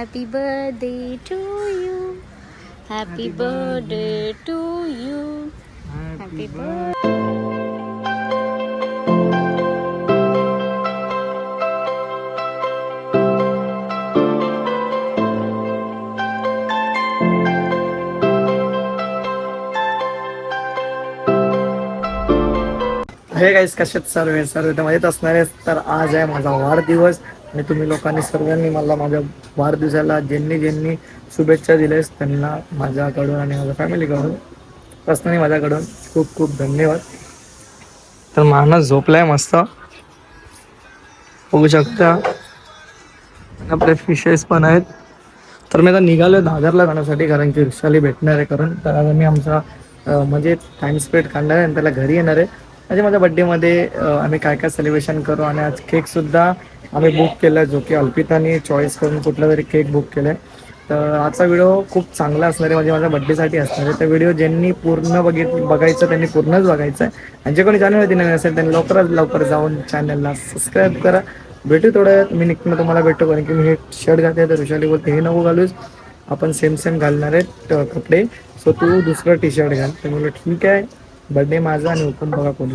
Happy birthday to you happy birthday to you happy birthday hey guys कशात सर्व सर्व तर माहीत असणार आहे तर आज आहे माझा वाढदिवस. आणि तुम्ही लोकांनी सर्वांनी मला माझ्या वाढदिवसाला ज्यांनी ज्यांनी शुभेच्छा दिल्यास त्यांना माझ्याकडून आणि माझ्या फॅमिलीकडून पर्सनली माझ्याकडून खूप खूप धन्यवाद. तर माणूस झोपलाय मस्त. बघू शकता. आपले फिशेस पण आहेत. तर मी आता निघालो दादरला जाण्यासाठी कारण की रिक्षाली भेटणार आहे कारण. तर आता मी आमचा म्हणजे टाइम स्पेंड करणार आहे आणि त्याला घरी येणार आहे. म्हणजे माझ्या बड्डेमध्ये आम्ही काय काय सेलिब्रेशन करू आणि आज केकसुद्धा आम्ही बुक केला जो की अल्पिताने चॉईस करून कुठला तरी केक बुक केला आहे तर आजचा व्हिडिओ खूप चांगला असणार आहे म्हणजे माझ्या बड्डेसाठी असणार. आहे तर व्हिडिओ ज्यांनी पूर्ण बघित बघायचं त्यांनी पूर्णच बघायचं आहे आणि जे कोणी चॅनलवरती नवीन असेल त्यांनी लवकरात लवकर जाऊन चॅनलला सबस्क्राईब करा. भेटू थोड्या मी निघताना तुम्हाला भेटतो कारण की मी हे शर्ट घातले तर विशाली बोलते हे नको घालूस. आपण सेम सेम घालणार आहेत कपडे. सो तू दुसरं टी शर्ट घाल. तर म्हणलं ठीक आहे. बड्डे माझा आणि हुकूम बघा कोणी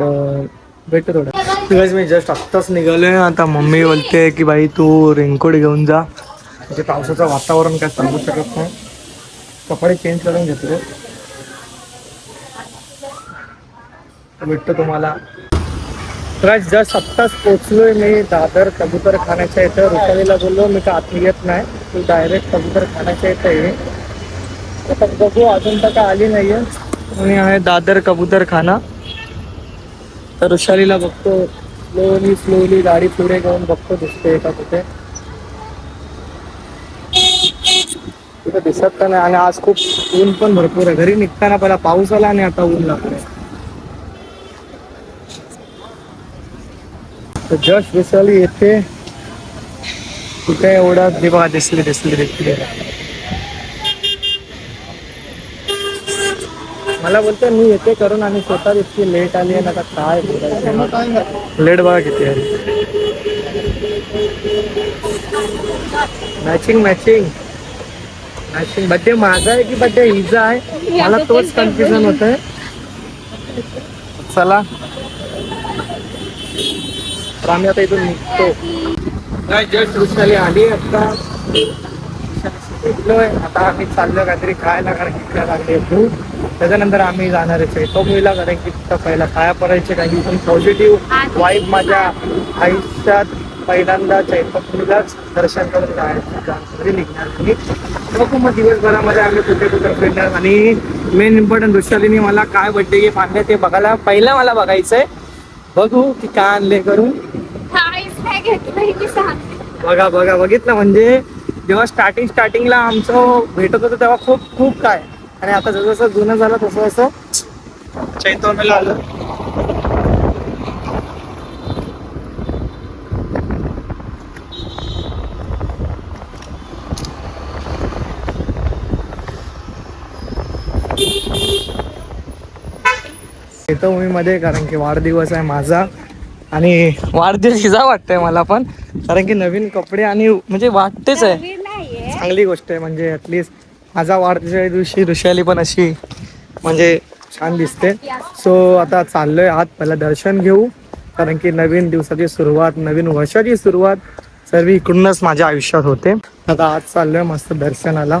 तर भेटतो थोडं मी जस्ट आत्ताच निघालो आहे आता मम्मी बोलते की बाई तू रेनकोट घेऊन जा. म्हणजे पावसाचं वातावरण काय सांगू शकत नाही. कपडे चेंज करून घेतो. भेटतो तुम्हाला. तर जस्ट आत्ताच पोचलोय मी दादर कबूतर खाण्याच्या इथं. रुपालीला बोललो मी का आत येत नाही. तू डायरेक्ट कबूतर खाण्याच्या इथं ये. बघू अजून तर काय आली नाहीये. आणि आहे दादर कबूतर खाना तर ऋषालीला बघतो. स्लोली स्लोली गाडी पुढे घेऊन बघतो दिसते का कुठे. कुठे दिसत तर नाही आणि आज खूप ऊन पण भरपूर आहे. घरी निघताना पहिला पाऊस आला आणि आता ऊन लागतंय तर जस्ट विसरली येते कुठे एवढा दिवा दिसली दिसली दिसली. मला बोलतो मी येते करून आणि स्वतः इतकी लेट आली आहे ना आता काय लेट बघा किती आहे. मॅचिंग मॅचिंग मॅचिंग बड्डे माझा आहे की बड्डे हिचा आहे? मला तोच कन्फ्युजन होत आहे चला. तर आम्ही आता इथून निघतो. काय जस्ट वृक्षाली आली आता. आता आम्ही चाललो काहीतरी खायला कारण लागली भूक. त्याच्यानंतर आम्ही जाणार आहे चैतोबीला कारण की तिथं पहिला खाया पडायचे काही पण पॉझिटिव्ह वाईब माझ्या आयुष्यात पहिल्यांदा चैतोबीलाच दर्शन करून जायचं. निघणार मी. बघू मग दिवसभरामध्ये आम्ही कुठे कुठे फिरणार. आणि मेन इम्पॉर्टंट वृक्षालीने मला काय बड्डे गिफ्ट आणले ते बघायला पहिला मला बघायचंय. बघू की काय आणले करून. बघा बघा बघितलं म्हणजे जेव्हा स्टार्टिंग स्टार्टिंगला आमचं भेटत होतं तेव्हा खूप खूप काय. आणि आता जसं जसं जुनं झालं तसं तसं चैतन्यला आलं. येतो मी मध्ये कारण की वाढदिवस आहे माझा. आणि वाढदिवस हिजा वाटतंय मला पण. कारण की नवीन कपडे आणि म्हणजे वाटतेच आहे. चांगली गोष्ट आहे म्हणजे ॲटलिस्ट माझा वाढदिवसाच्या दिवशी ऋषाली पण अशी म्हणजे छान दिसते. सो आता चाललोय आत. पहिला दर्शन घेऊ. कारण की नवीन दिवसाची सुरुवात नवीन वर्षाची सुरुवात सर्व इकडूनच माझ्या आयुष्यात होते. आता आज चाललोय मस्त दर्शनाला.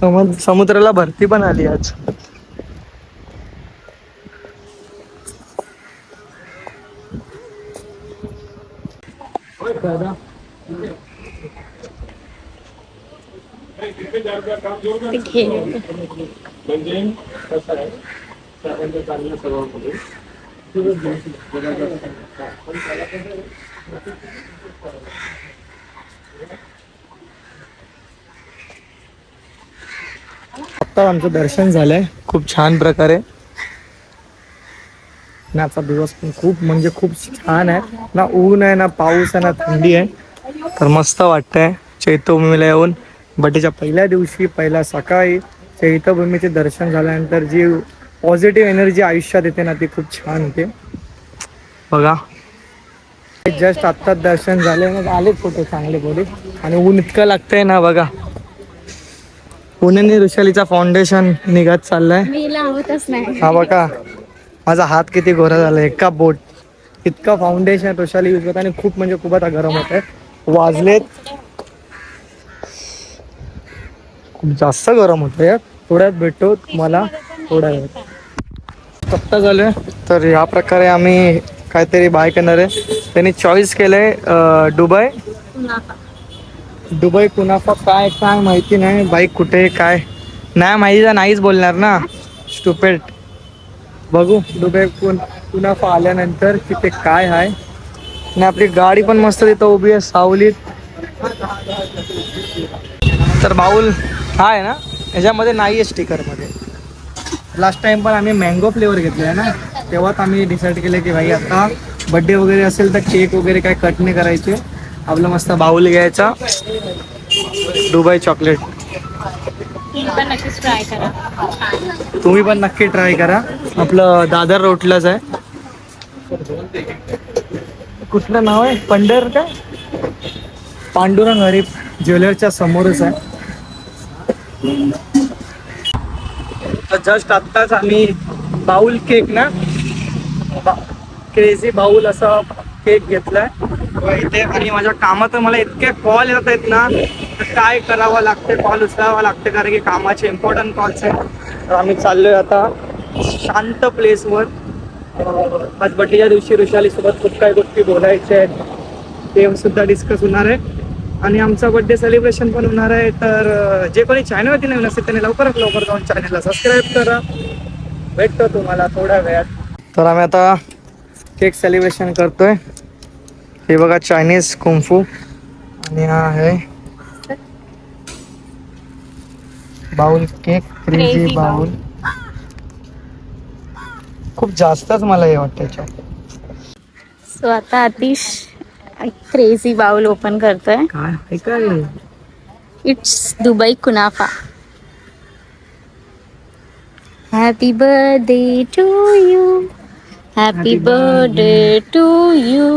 समु समुद्राला भरती पण आली आज. दादा. म्हणजे कसं आहे? आता आमचं दर्शन झालंय. खूप छान प्रकारे. आजचा दिवस पण खूप म्हणजे खूप छान आहे. ना ऊन आहे ना पाऊस आहे ना थंडी आहे. तर मस्त वाटतंय. चैत्यभूमीला येऊन बड्डेच्या पहिल्या दिवशी पहिल्या सकाळी चैत्यभूमीचे दर्शन झाल्यानंतर जी पॉझिटिव्ह एनर्जी आयुष्यात येते ना ती खूप छान येते बघा. जस्ट आत्ताच दर्शन झाले मग आले फोटो चांगले बोली आणि ऊन इतकं लागतंय ना बघा. पुण्याने ऋषालीचा फाउंडेशन निघत चाललाय. हा बघा. माझा हात किती गोरा झाला एका बोट इतका फाउंडेशन ऋषाली यूज करत आणि खूप म्हणजे खूप आता गरम होत आहे वाजलेत. खूप जास्त गरम होतं यार थोड्यात भेटतो तुम्हाला थोड्या वेळ आत्ता झालं. तर ह्या प्रकारे आम्ही काहीतरी बाय करणार आहे. त्यांनी चॉईस केलंय दुबई. दुबई कुनाफा काय काय माहिती नाही. बाईक कुठे काय? नाही माहिती तर नाहीच बोलणार ना. स्टुपेट बघू दुबई कुन कुनाफा आल्यानंतर तिथे काय आहे आणि आपली गाडी पण मस्त तिथं उभी आहे सावलीत. तर बाऊल हा आहे ना? याच्यामध्ये नाही आहे स्टिकरमध्ये. लास्ट टाइम पण आम्ही मँगो फ्लेवर घेतलेला ना? तेव्हाच आम्ही डिसाईड केलं की भाई आता बड्डे वगैरे असेल तर केक वगैरे काय कट नाही करायचे. आपलं मस्त बाऊल घ्यायचा. दुबई चॉकलेट तुम्ही पण ट्राय करा तुम्ही पण नक्की ट्राय करा. आपलं दादर रोटलाच आहे. कुठलं नाव आहे? पंढर काय? पांडुरंग हरी ज्वेलरच्या समोरच आहे. तर जस्ट आत्ताच आम्ही बाउल केक ना क्रेझी बाउल असा केक घेतलाय. इथे आणि माझ्या कामात मला इतके कॉल येत आहेत ना तर काय करावं लागते कॉल उचलावं लागते कारण की कामाचे इम्पॉर्टंट कॉल्स आहेत. तर आम्ही चाललोय आता शांत प्लेसवर आज बड्डेच्या दिवशी ऋषाली सोबत खूप काही गोष्टी बोलायच्या आहेत. ते सुद्धा डिस्कस होणार आहे. आणि आमचा बड्डे सेलिब्रेशन पण होणार आहे. तर जे कोणी चॅनलवरती नवीन असेल त्यांनी लवकरात लवकर जाऊन चॅनलला सबस्क्राईब करा. भेटतो तुम्हाला थोड्या वेळात. तर आम्ही आता केक सेलिब्रेशन करतोय. हे बघा चायनीज कुंफू आणि हा आहे बाउल केक क्रेझी बाउल. खूप जास्तच मला हे वाटतं सो आता अतिश क्रेझी बाउल ओपन करतोय काय काय? It's Dubai kunafa happy birthday to you happy birthday to you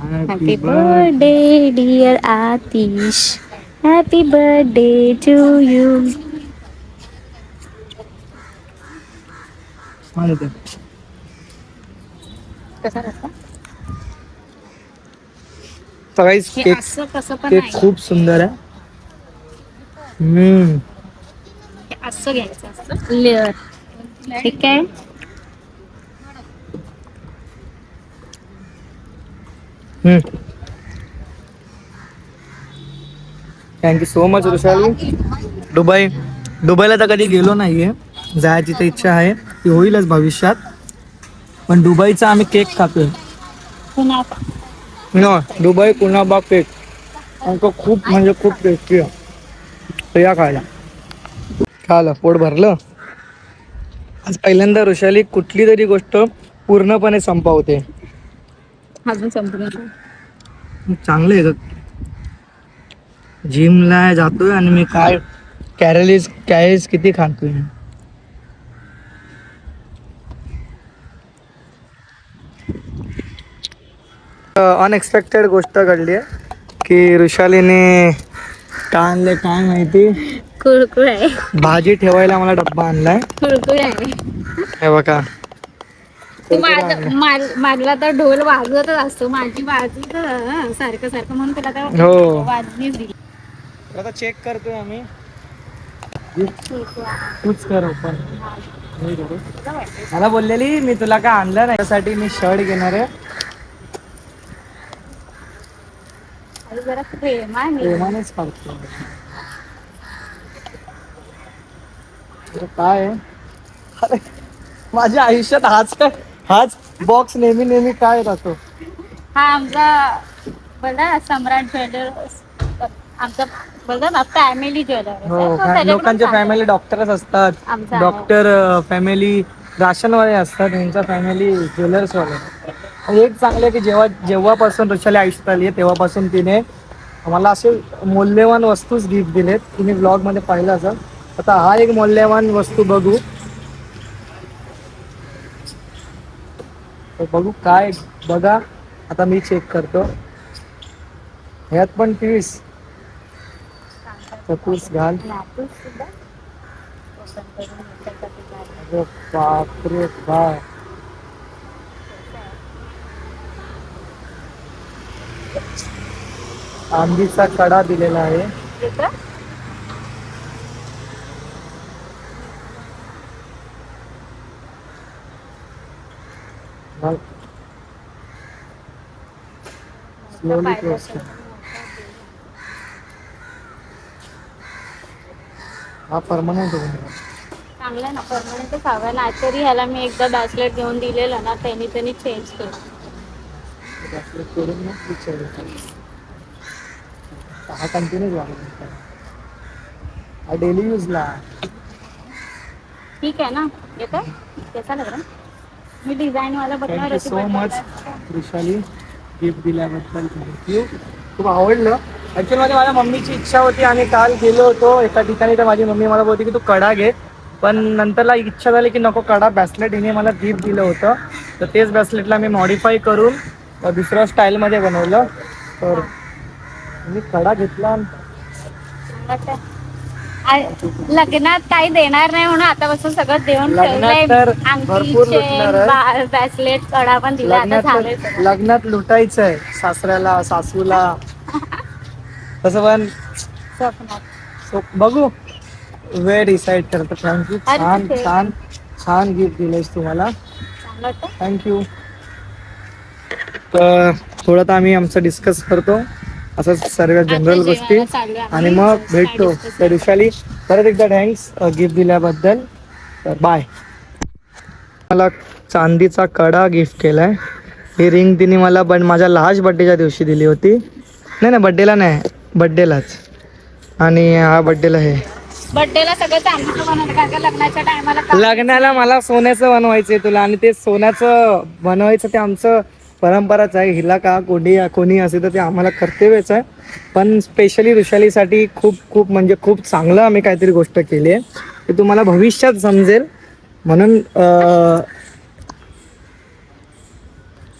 happy birthday dear Atish happy birthday to you कसा कसा तर हे केक असं कसं पण केक नाही खूप सुंदर आहे. हम्म. हे असं घ्यायचं लेअर. ठीक आहे. Thank you so much Rushali Dubai. दुबईला तर कधी गेलो नाहीये. जायची तर इच्छा आहे. ती होईलच भविष्यात. पण दुबईचा आम्ही केक खातोय. न दुबई कुणाबा केक आमचं खूप म्हणजे खूप टेस्टी आहे. तर या खायला. खायला पोट भरलं. आज पहिल्यांदा ऋषाली कुठली तरी गोष्ट पूर्णपणे संपवते. अजून चांगले आहे जिमला जातोय आणि मी काय कॅरलीज कॅरेज किती खातोय. अनएक्सपेक्टेड गोष्ट घडली आहे की ऋषालीने काय आणले काय माहिती? कुरकुर. आहे भाजी ठेवायला मला डब्बा आणलाय. कुरकुर. आहे हे बघा. तू मार- मारला तर ढोल वाजवतच असतो. माझी बाजू तर हं, सारखं सारखं म्हणून तुला तर हो. वाजनीच दिली आता चेक करतोय आम्ही. तूच कर ओपन मला बोललेली मी तुला काय आणलं नाही. त्यासाठी मी शर्ट घेणार आहे आणि जरा प्रेमाने प्रेमानेच काढतो. अरे काय आहे? अरे माझ्या आयुष्यात हाच काय हाच बॉक्स नेहमी नेहमी काय राहतो? हा आमचा बोलता सम्राट ज्वेलर्स आमचा बोलतात ना फॅमिली ज्वेलर्स हो लोकांच्या फॅमिली डॉक्टरच असतात. आमचा. डॉक्टर फॅमिली राशनवाले असतात. यांच्या फॅमिली ज्वेलर्सवाले. एक चांगलं की जेव्हा जेव्हापासून ऋषाली आयुष्यात आली आहे तेव्हापासून तिने मला असे मौल्यवान वस्तूच गिफ्ट दिलेत. तुम्ही ब्लॉगमध्ये पाहिलं असेल. आता हा एक मौल्यवान वस्तू बघू. बघू काय बघा. आता मी चेक करतो. ह्यात पण तीस. चतुर्स घाल. बापरे बाय आंबीचा कडा दिलेला आहे. close असेल. हा परमनंट होऊन चांगलं ना परमनंटच हवं ना तरी ह्याला मी एकदा ब्रॅसलेट घेऊन दिलेलं ना त्यांनी त्यांनी चेंज केलं. करून मग हा कंटिन्यूच वाढला हा डेली यूजला ठीक आहे ना? येतं? कसा लागला? मी डिझाईन वाला बघणार thank you so much Vrushali. Gift दिल्याबद्दल थँक्यू खूप आवडलं. ॲक्च्युली माझ्या माझ्या मम्मीची इच्छा होती आणि काल गेलो होतो. एका ठिकाणी तर माझी मम्मी मला बोलते की तू कडा घे. पण नंतरला इच्छा झाली की नको कडा. ब्रॅसलेट हिने मला गिफ्ट दिलं होतं. तर तेच ब्रॅसलेटला मी मॉडीफाय करून दुसऱ्या स्टाईलमध्ये बनवलं. तर मी कडा घेतला. लग्नात काही देणार नाही म्हणून आतापासून सगळं देऊन लग्नात तर भरपूर लुटणार आहे. ब्रॅसलेट कडा पण दिला आता लग्नात झालंय तर- लग्नात लुटायचं आहे सासऱ्याला सासूला. तसं पण स्वप्नात. So, बघू. वेळ डिसाईड करतो. थँक्यू अरे छान? छान छान गिफ्ट दिलेस तुम्हाला. चांगलं वाटतं. थँक्यू तर थोडं तर आम्ही आमचं डिस्कस करतो. असं सर्व जनरल गोष्टी. आहे. आणि. मग भेटतो तर विशाली परत एकदा थँक्स गिफ्ट दिल्याबद्दल. तर बाय मला चांदीचा कडा गिफ्ट केलाय. ही रिंग तिने मला पण माझ्या लास्ट बड्डेच्या दिवशी दिली होती. नाही नाही बड्डेला नाही. बड्डेलाच आणि हा बड्डेला आहे टायमाला लग्नाला मला सोन्याचं बनवायचंय तुला. आणि ते सोन्याचं बनवायचं ते आमचं परंपराच आहे. हिला का कोणी कोणी असे तर ते आम्हाला कर्तव्यच आहे. पण स्पेशली ऋषालीसाठी खूप खूप म्हणजे खूप चांगलं आम्ही काहीतरी गोष्ट केली आहे. ते तुम्हाला भविष्यात समजेल. म्हणून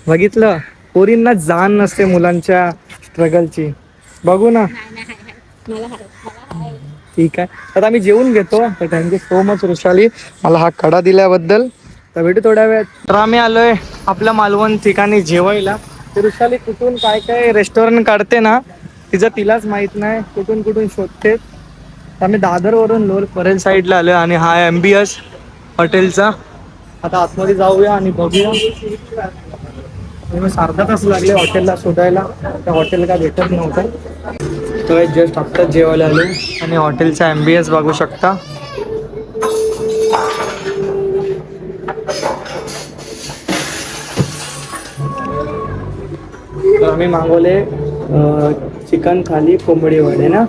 बघितलं? पोरींना जाण नसते मुलांच्या स्ट्रगलची बघू ना. ठीक आहे. तर आम्ही जेवून घेतो. तर थँक्यू सो मच ऋषाली. मला हा कडा दिल्याबद्दल. तर भेटू थोड्या वेळात. तर आम्ही आलोय आपल्या मालवण ठिकाणी जेवायला. तर वृषाली कुठून काय काय रेस्टॉरंट काढते ना तिचं तिलाच माहीत नाही कुठून कुठून शोधते. तर आम्ही दादरवरून लोल परेल साईडला आलोय आणि हा एम बी एस हॉटेलचा. आता आतमध्ये जाऊया आणि बघूया. आणि मग अर्धा तास लागले हॉटेलला शोधायला. त्या हॉटेल काय भेटत नव्हतं. तर जस्ट आत्ताच जेवायला आलो आणि हॉटेलचा एम बी एस बघू शकता. तर आम्ही मागवले चिकन थाली कोंबडी वडे ना?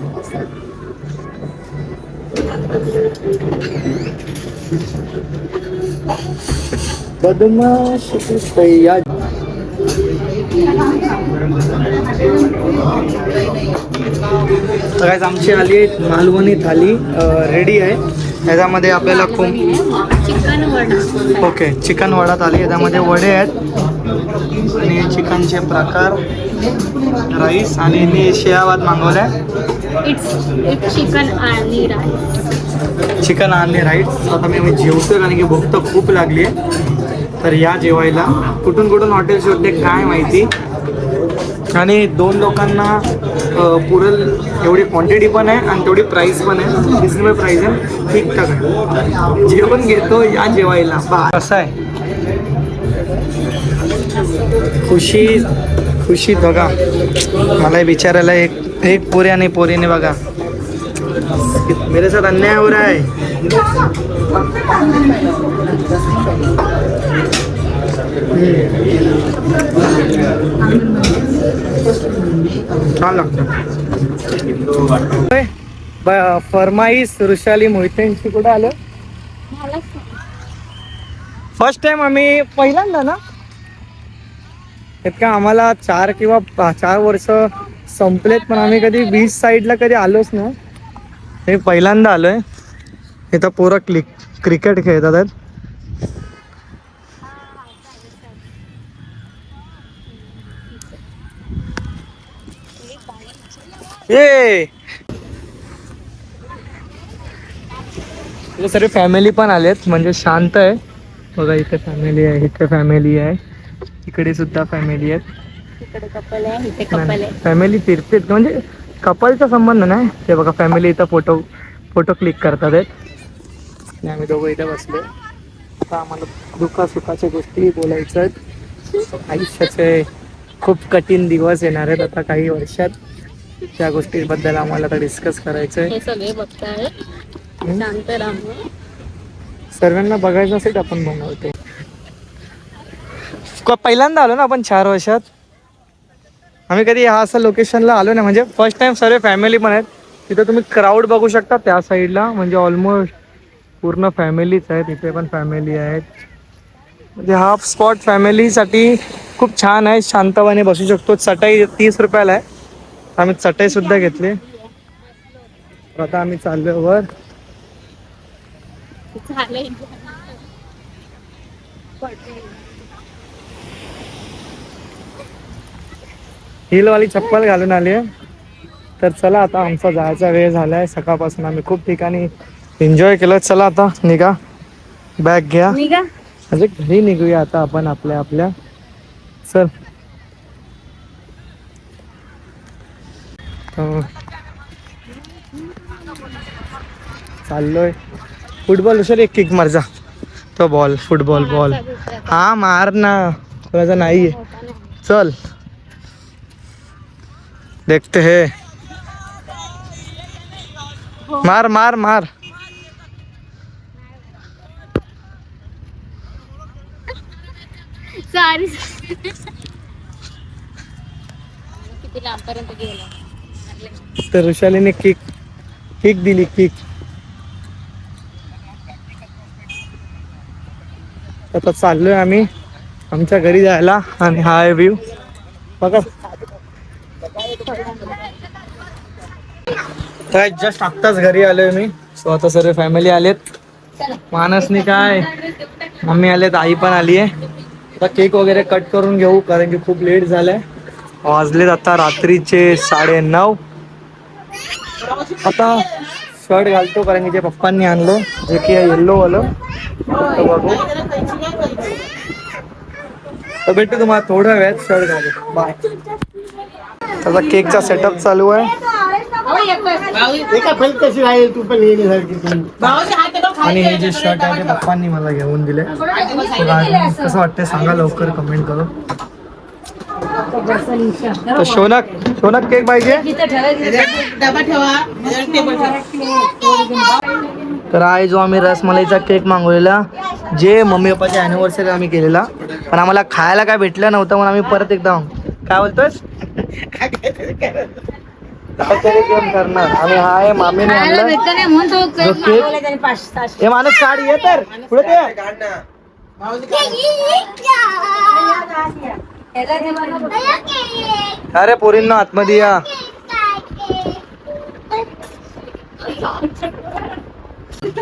बदमाश तयार। तर guys, आमची आली आहे मालवणी थाली रेडी आहे. याच्यामध्ये आपल्याला खूप chicken vada. Okay chicken vada thali याच्यामध्ये वडे आहेत. आणि चिकनचे प्रकार राईस आणि मी शेयावात मागवल्या. चिकन आणि राईस चिकन आणि राईस आता मी आम्ही जेवतोय कारण की भूक तर खूप लागली आहे. तर या जेवायला. कुठून कुठून हॉटेल शोधते काय माहिती? आणि दोन लोकांना पुरेल एवढी क्वांटिटी पण आहे आणि तेवढी प्राईस पण आहे. रिजनेबल प्राईस आहे. ठीकठाक आहे. जेवण घेतो या जेवायला. बा कसं आहे? खुशी खुशी बघा. मला विचारायला एक एक पोरी आणि पोरीने बघा. मेरे साथ अन्याय हो रहा है. छान लागतं फरमाईस ऋषाली मोहितेंची कुठे आलं? फर्स्ट टाइम आम्ही पहिल्यांदा ना? आहेत आम्हाला चार किंवा चार वर्ष संपलेत पण आम्ही कधी बीच साईडला कधी आलोच ना हे पहिल्यांदा आलोय. इथं पोरं क्लिक क्रिकेट खेळतात आहेत. सगळे फॅमिली पण आलेत म्हणजे शांत आहे. बघा इथे फॅमिली आहे इथे फॅमिली आहे. इकडे सुद्धा फॅमिली आहेत. फॅमिली फिरतेत. म्हणजे कपलचा संबंध नाही. ते बघा फॅमिली इथं फोटो फोटो क्लिक करतात. आहेत आणि आम्ही दोघं इथे बसलो. आता आम्हाला दुःखा सुखाच्या गोष्टी बोलायच्या आहेत. आयुष्याचे खूप कठीण दिवस येणार आहेत आता काही वर्षात. त्या गोष्टीबद्दल आम्हाला आता डिस्कस करायचं आहे सर्वांना बघायचं असेल आपण बनवतो क- पहिल्यांदा आलो ना आपण चार वर्षात. आम्ही कधी ह्या असं लोकेशनला आलो नाही. म्हणजे फर्स्ट टाइम सर्व फॅमिली पण आहेत. तिथं तुम्ही क्राऊड बघू शकता त्या साईडला म्हणजे ऑलमोस्ट पूर्ण फॅमिलीच आहेत. इथे पण फॅमिली आहेत. म्हणजे हा स्पॉट फॅमिलीसाठी खूप छान आहे. शांतपणे बसू शकतो. चटई तीस रुपयाला आहे. आम्ही चटई सुद्धा घेतली. तर आता आम्ही चाललो वर. झालंय हिलवाली चप्पल घालून आली तर चला आता आमचा जायचा वेळ झाला आहे सकाळपासून आम्ही खूप ठिकाणी एन्जॉय केलं. चला आता निघा. बॅग घ्या. म्हणजे घरी निघूया आता आपण आपल्या आपल्या. चल. चाललोय. फुटबॉल हुशार एक किक मार जा. तो बॉल फुटबॉल बॉल हा मार ना. कोणाचा नाही चल. देखते है। मार मार मार। सॉरी तर ऋषालीने किक किक दिली किक आता चाललोय आम्ही. आमच्या घरी जायला आणि हा आहे व्ह्यू बघा. काय जस्ट आत्ताच घरी आलोय मी. सो आता सर्व फॅमिली आलेत. मानसने काय मम्मी आलेत आई पण आली आहे. आता केक वगैरे कट करून घेऊ कारण की खूप लेट झालंय. वाजलेत आता रात्रीचे साडे नऊ आता शर्ट घालतो कारण की ते पप्पांनी आणलं जे की येल्लो वालं बघू. तर भेटू तुम्हाला थोड्या वेळात शर्ट घालू. बाय त्याचा केकचा सेटअप चालू आहे. आणि हे जे शर्ट आहे ते पप्पांनी मला घेऊन दिले. कसं वाटतंय सांगा लवकर कमेंट करून. तर शोनक शोनक केक पाहिजे? तर आहे जो आम्ही रसमलाईचा केक मागवलेला जे मम्मी पप्पाच्या अॅनिव्हर्सरी आम्ही केलेला पण आम्हाला खायला काय भेटलं नव्हतं म्हणून आम्ही परत एकदा काय बोलतोस काहीतरी गेम करणार आणि हा आहे मामीने खायला आणलं भेटलं नाही म्हणून तो जो केक केक- मागवला त्याने पाच सहाशे हे माणूस काढ ये तर पुढे ते अरे पोरींना आतमध्ये या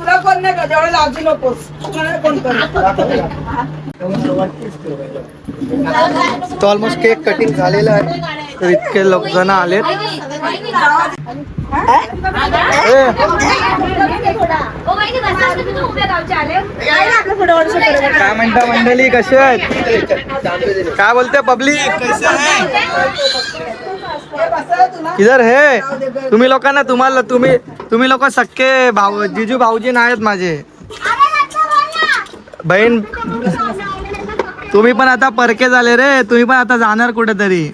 तुला कोण नाही का? जेवढं लाजू नकोस. तुला नाही कोण करत. तो ऑलमोस्ट केक कटिंग झालेला आहे. तर इतके लोक जण आलेत. काय म्हणता मंडळी कसे आहेत? काय बोलते पब्लिक? इधर हे। तुम्ही लोकांना तुम्हाला तुम्ही तुम्ही लोक सक्के भाऊ जिजू भाऊजी नाहीत माझे। बहीण तुम्ही पण आता परके झाले रे. तुम्ही पण आता जाणार कुठेतरी.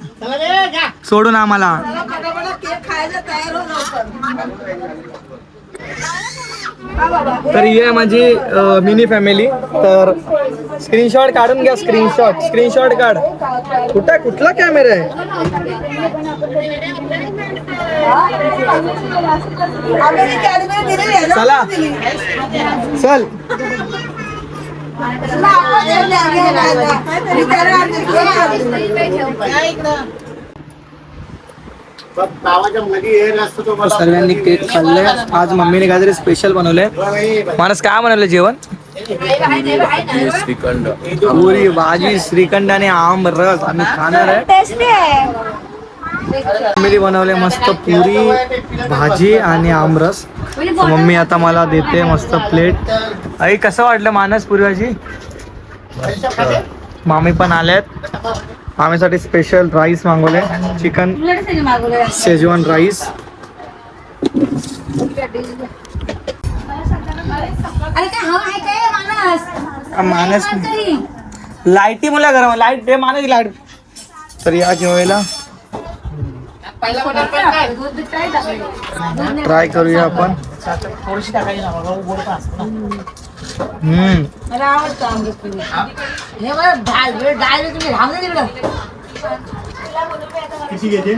सोडून आम्हाला मला फटाफट केक खायला तयार हो लवकर. तर ही आहे माझी मिनी फॅमिली तर स्क्रीनशॉट काढून घ्या स्क्रीनशॉट स्क्रीनशॉट काढ. कुठं कुठला कॅमेरा आहे? ना चला. चल. तर सर्वांनी केक खाल्ले. आज मम्मीने काहीतरी स्पेशल बनवले. माणूस काय बनवलं जेवण? पुरी भाजी श्रीखंड आणि आम रस आम्ही खाणार आहे. मम्मीने बनवले मस्त पुरी भाजी आणि आमरस. मम्मी आता मला देते मस्त प्लेट आई कसं वाटलं मानस पुरी भाजी? मामी पण आल्यात मामीसाठी स्पेशल राईस मागवले चिकन शेजवान राईस अरे काय हवा आहे काय मानस? मानस. लाईटी मुला गरम लाइट दे मानस लाइट तर या जेवायला. ट्राय करूया आपण. मला आवडतं आमरस हे मला डाळ डाळ तुम्ही राहून दे तिकडं. किती घेते